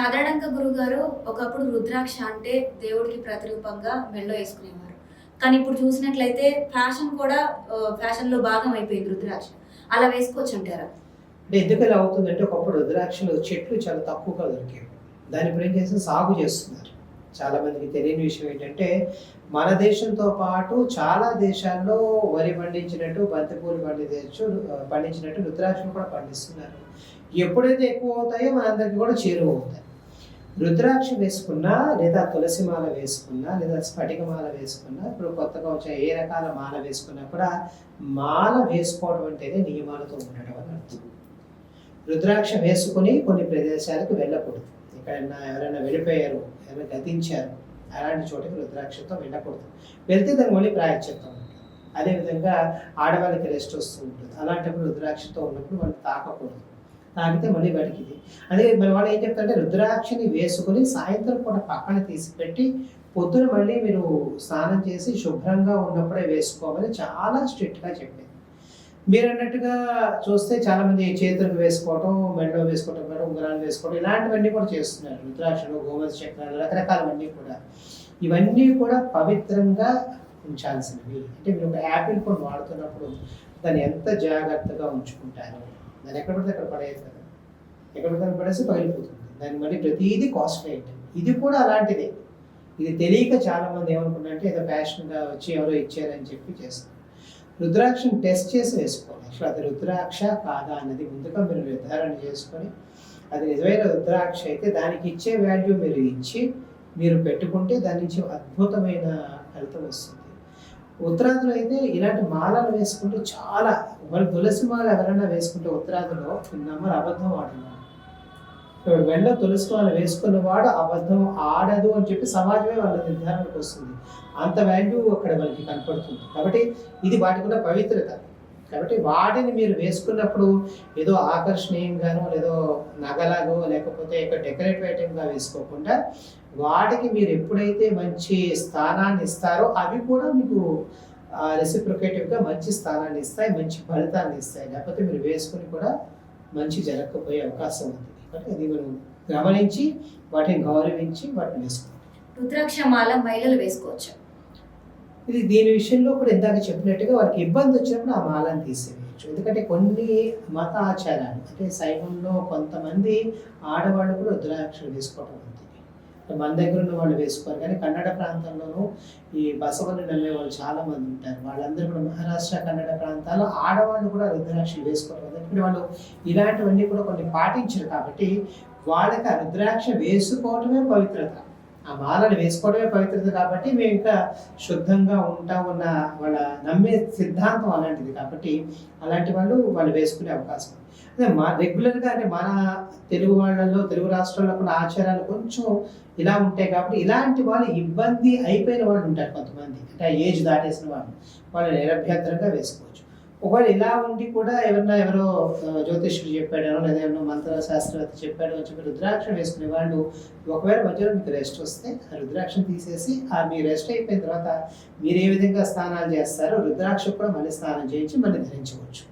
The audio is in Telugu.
సాధారణంగా గురుగారు ఒకప్పుడు రుద్రాక్ష అంటే దేవుడికి ప్రతిరూపంగా మెళ్ళో వేసుకునేవారు. కానీ ఇప్పుడు చూసినట్లయితే ఫ్యాషన్ కూడా ఫ్యాషన్లో భాగం అయిపోయింది రుద్రాక్ష. అలా వేసుకోవచ్చు అంటారా? అంటే ఎందుకు ఇలా అవుతుందంటే ఒకప్పుడు రుద్రాక్షలు చెట్లు చాలా తక్కువగా దొరికేవి. దాని గురించి చేసి సాగు చేస్తున్నారు. చాలా మందికి తెలియని విషయం ఏంటంటే మన దేశంతో పాటు చాలా దేశాల్లో వరి పండించినట్టు బంతిపూలు పండించు పండించినట్టు రుద్రాక్షలు కూడా పండిస్తున్నారు. ఎప్పుడైతే ఎక్కువ అవుతాయో మనందరికీ కూడా చేరువ అవుతాయి. రుద్రాక్ష వేసుకున్నా లేదా తులసి మాల వేసుకున్నా లేదా స్ఫటిక మాల వేసుకున్నా ఇప్పుడు కొత్తగా వచ్చే ఏ రకాల మాల వేసుకున్నా కూడా మాల వేసుకోవడం అంటేనే నియమాలతో ఉండడం అని అర్థం. రుద్రాక్ష వేసుకుని కొన్ని ప్రదేశాలకు వెళ్ళకూడదు. ఎక్కడైనా ఎవరైనా వెళ్ళిపోయారు ఎవరైనా గతించారు అలాంటి చోటకి రుద్రాక్షతో వెళ్ళకూడదు. వెళ్తే దాని మళ్ళీ ప్రాయశ్చిత్తం ఉంటుంది. అదేవిధంగా ఆడవాళ్ళకి రెస్ట్ వస్తూ ఉంటుంది. అలాంటప్పుడు రుద్రాక్షతో ఉన్నప్పుడు వాళ్ళు తాకకూడదు. తాగితే మళ్ళీ బడికిది అదే మరి వాళ్ళు ఏం చెప్తారంటే రుద్రాక్షని వేసుకుని సాయంత్రం పూట పక్కన తీసి పెట్టి పొద్దున మళ్ళీ మీరు స్నానం చేసి శుభ్రంగా ఉన్నప్పుడే వేసుకోమని చాలా స్ట్రిక్ట్గా చెప్పింది మీరు అన్నట్టుగా చూస్తే చాలామంది చేతులకు వేసుకోవటం మెడలో వేసుకోవటం కూడా ఉంగరాలు వేసుకోవడం ఇలాంటివన్నీ కూడా చేస్తున్నారు. రుద్రాక్షలు గోమతి చక్రాలు రకరకాలవన్నీ కూడా. ఇవన్నీ కూడా పవిత్రంగా ఉంచాల్సినవి. అంటే మీరు ఒక యాపిల్ ఫోన్ వాడుతున్నప్పుడు దాన్ని ఎంత జాగ్రత్తగా ఉంచుకుంటారు? దాన్ని ఎక్కడ పడితే అక్కడ పడేయదు కదా. ఎక్కడ పడితే పడేస్తే పగిలిపోతుంది. దాన్ని మళ్ళీ ప్రతిదీ కాస్ట్లీ ఐటమ్ ఇది కూడా అలాంటిదే. ఇది తెలియక చాలామంది ఏమనుకున్నారంటే ఏదో ఫ్యాషన్గా వచ్చి ఎవరో ఇచ్చారని చెప్పి చేస్తారు. రుద్రాక్షను టెస్ట్ చేసి వేసుకోవాలి. అసలు అది రుద్రాక్ష కాదా అన్నది ముందుగా మీరు నిర్ధారణ చేసుకొని అది నిజమైన రుద్రాక్ష అయితే దానికి ఇచ్చే వాల్యూ మీరు ఇచ్చి మీరు పెట్టుకుంటే దాని నుంచి అద్భుతమైన ఫలితం వస్తుంది. ఉత్తరాదిలో అయితే ఇలాంటి మాలలు వేసుకుంటే చాలా వాళ్ళు తులసి మాల ఎవరైనా వేసుకుంటే ఉత్తరాదిలో నమ్మరు అబద్ధం ఆడుతున్నారు ఇప్పుడు వెళ్ళ తులసి మాల వేసుకున్నవాడు అబద్ధం ఆడదు అని చెప్పి సమాజమే వాళ్ళ నిర్ధారణకు వస్తుంది. అంత వాల్యూ అక్కడ వాళ్ళకి కనపడుతుంది. కాబట్టి ఇది వాటికి ఉన్న పవిత్రత. కాబట్టి వాటిని మీరు వేసుకున్నప్పుడు ఏదో ఆకర్షణీయంగానో లేదో నగలాగా లేకపోతే ఇక డెకరేటివ్ ఐటెంగా వేసుకోకుండా వాటికి మీరు ఎప్పుడైతే మంచి స్థానాన్ని ఇస్తారో అవి కూడా మీకు రెసిప్రొకేటివ్గా మంచి స్థానాన్ని ఇస్తాయి మంచి ఫలితాన్ని ఇస్తాయి. లేకపోతే మీరు వేసుకుని కూడా మంచి జరగకపోయే అవకాశం ఉంది. కాబట్టి అది మనం గమనించి వాటిని గౌరవించి వాటిని వేసుకోవాలి. రుద్రాక్ష మాల మహిళలు వేసుకోవచ్చు. ఇది దీని విషయంలో కూడా ఇందాక చెప్పినట్టుగా వాళ్ళకి ఇబ్బంది వచ్చినప్పుడు ఆ మాలను తీసేయచ్చు ఎందుకంటే కొన్ని మత ఆచారాలు అంటే శైవంలో కొంతమంది ఆడవాళ్ళు కూడా రుద్రాక్షలు వేసుకోవడం ఉంది మన దగ్గర ఉన్న వాళ్ళు వేసుకోరు. కానీ కన్నడ ప్రాంతంలోనూ ఈ బసవని నమ్మే వాళ్ళు చాలా మంది ఉంటారు. వాళ్ళందరూ కూడా మహారాష్ట్ర కన్నడ ప్రాంతాల్లో ఆడవాళ్ళు కూడా రుద్రాక్షలు వేసుకోవడం ఎందుకంటే వాళ్ళు ఇలాంటివన్నీ కూడా కొన్ని పాటించరు కాబట్టి వాళ్ళకి ఆ రుద్రాక్ష వేసుకోవటమే పవిత్రత. ఆ మాలను వేసుకోవడమే పవిత్రత కాబట్టి మేము ఇంకా శుద్ధంగా ఉంటామన్న వాళ్ళ నమ్మే సిద్ధాంతం అలాంటిది కాబట్టి అలాంటి వాళ్ళు వాళ్ళు వేసుకునే అవకాశం అదే మా రెగ్యులర్గా అంటే మన తెలుగు వాళ్ళల్లో తెలుగు రాష్ట్రాల్లో కూడా ఆచారాలు కొంచెం ఇలా ఉంటాయి కాబట్టి ఇలాంటి వాళ్ళు ఇబ్బంది అయిపోయిన వాళ్ళు ఉంటారు కొంతమంది. అంటే ఆ ఏజ్ దాటేసిన వాళ్ళు. వాళ్ళు నిరభ్యంతరంగా వేసుకోవచ్చు. ఒకవేళ ఇలా ఉండి కూడా ఎవరన్నా ఎవరో జ్యోతిష్యుడు చెప్పాడనో లేదా ఎవరో మంత్ర శాస్త్రవేత్త చెప్పాడు అని చెప్పి రుద్రాక్షం వేసుకునే వాళ్ళు ఒకవేళ మధ్యలో మీకు రెస్ట్ వస్తే ఆ రుద్రాక్షం తీసేసి ఆ మీ రెస్ట్ అయిపోయిన తర్వాత మీరు ఏ విధంగా స్నానాలు చేస్తారో రుద్రాక్ష కూడా మళ్ళీ స్నానం చేయించి మళ్ళీ ధరించవచ్చు.